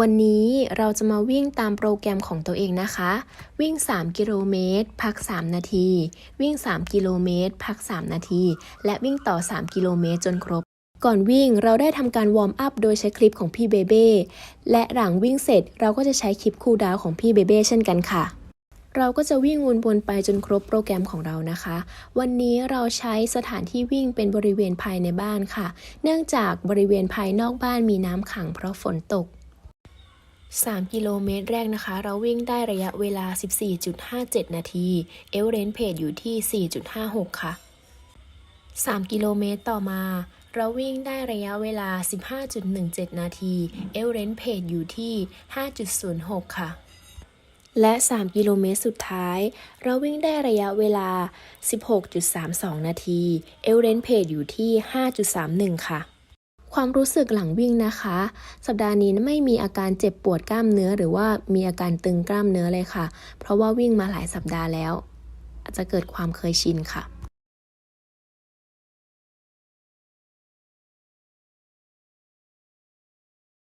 วันนี้เราจะมาวิ่งตามโปรแกรมของตัวเองนะคะ วิ่ง 3 กิโลเมตร พัก 3 นาที วิ่ง 3 กิโลเมตร พัก 3 นาที และวิ่งต่อ 3 กิโลเมตรจนครบ ก่อนวิ่งเราได้ทำการวอร์มอัพโดยใช้คลิปของพี่เบเบ้และหลังวิ่งเสร็จเราก็จะใช้คลิปคูลดาวของพี่เบเบ้เช่นกันค่ะ เราก็จะวิ่งวนๆไปจนครบโปรแกรมของเรานะคะ วันนี้เราใช้สถานที่วิ่งเป็นบริเวณภายในบ้านค่ะ เนื่องจากบริเวณภายนอกบ้านมีน้ำขังเพราะฝนตก 3 กิโลเมตรแรกนะคะ เราวิ่งได้ระยะเวลา 14.57 นาที เอเวอเรนเพจอยู่ที่ 4.56 ค่ะ 3 กิโลเมตรต่อมา เราวิ่งได้ระยะเวลา 15.17 นาที เอเวอเรนเพจอยู่ที่ 5.06 ค่ะ และ 3 กิโลเมตรสุดท้าย เราวิ่งได้ระยะเวลา 16.32 นาที เอเวอเรนเพจอยู่ที่ 5.31 ค่ะ ความรู้สึกหลังวิ่งนะคะ สัปดาห์นี้ไม่มีอาการเจ็บปวดกล้ามเนื้อ หรือว่ามีอาการตึงกล้ามเนื้อเลยค่ะ เพราะว่าวิ่งมาหลายสัปดาห์แล้ว อาจจะเกิดความเคยชินค่ะ